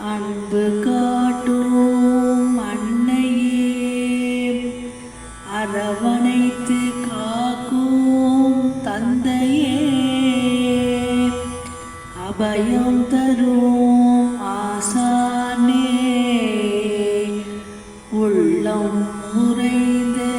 அன்பு காட்டும் அன்னையே அரவணைத்து காக்கும் தந்தையே. அபயம் தரும் ஆசானே உள்ளம் உறைந்த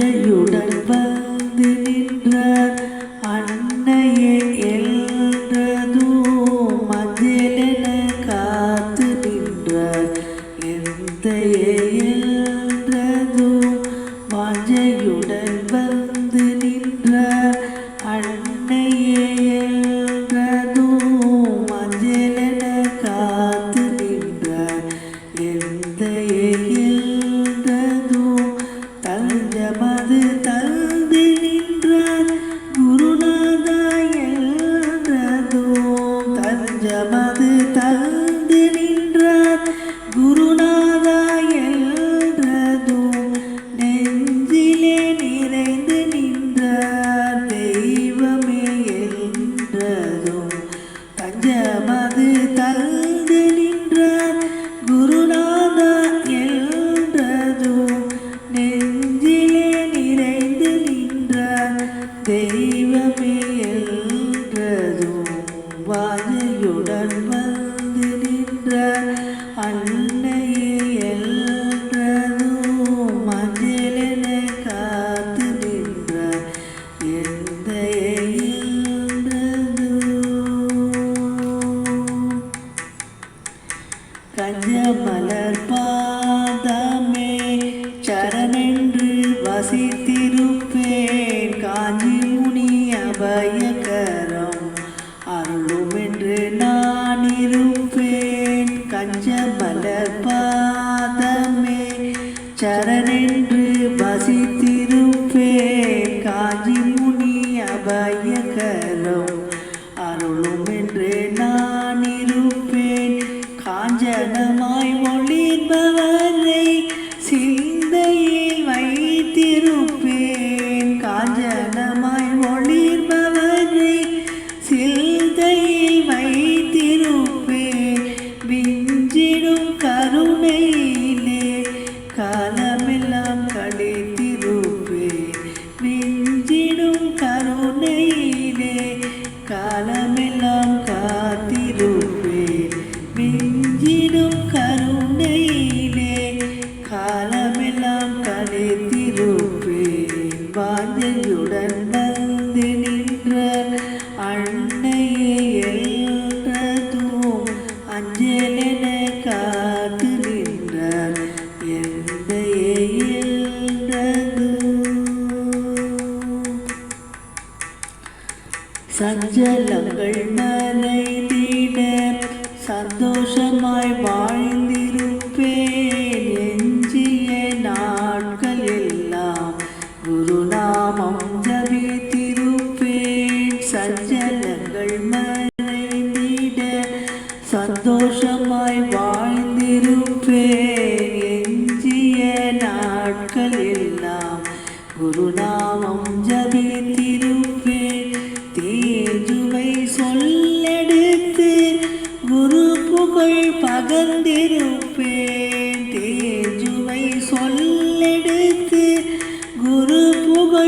வாஞ்சையுடன் வந்து நின்றார். அன்னையே என்றதும் மஞ்சளென காத்து நின்றார். எந்தையே என்றதும் வாஞ்சையுடன் வந்து நின்றார். அன்னையே என்றதும் மஞ்சளென காத்து நின்றார். எந்த இருப்பேன் கஞ்சமலர் பாதமே சரணென்று வசித்திருப்பே காஞ்சி முனி அபய கழித்திருப்பேன் வாஞ்சையுடன் வந்து நின்ற அன்னையே அஞ்சலென காத்து நின்றார் சஞ்சலங்கள் சந்தோஷமாய் வாழ்ந்த குருநாமம் ஜபித்திருப்பேன். சஞ்சலங்கள் மறைந்திட சந்தோஷமாய் வாழ்ந்திருப்பேன். எஞ்சிய நாட்கள் எல்லாம் குருநாமம் ஜபித்திருப்பேன். தேஜுவை சொல்லெடுத்து குரு புகழ் பகர்ந்திருப்பேன்.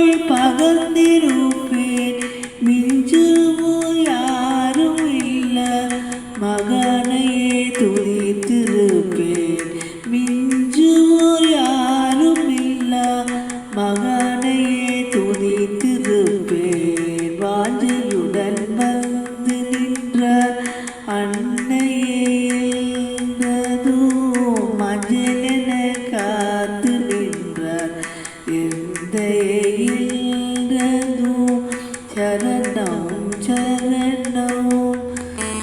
புகழ் பகர்ந்திருப்பேன். மிஞ்சுவோர் யாரும் இல்ல. மகனையே துதித்திருப்பேன். மிஞ்சுவோர் யாரும் இல்ல. மகனையே துதித்திருப்பேன். வாஞ்சையுடன் வந்து நின்ற அன்னையே చరణం చరణం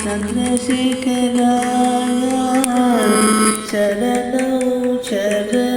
చంద్రశేఖరాయ చరణం చరణ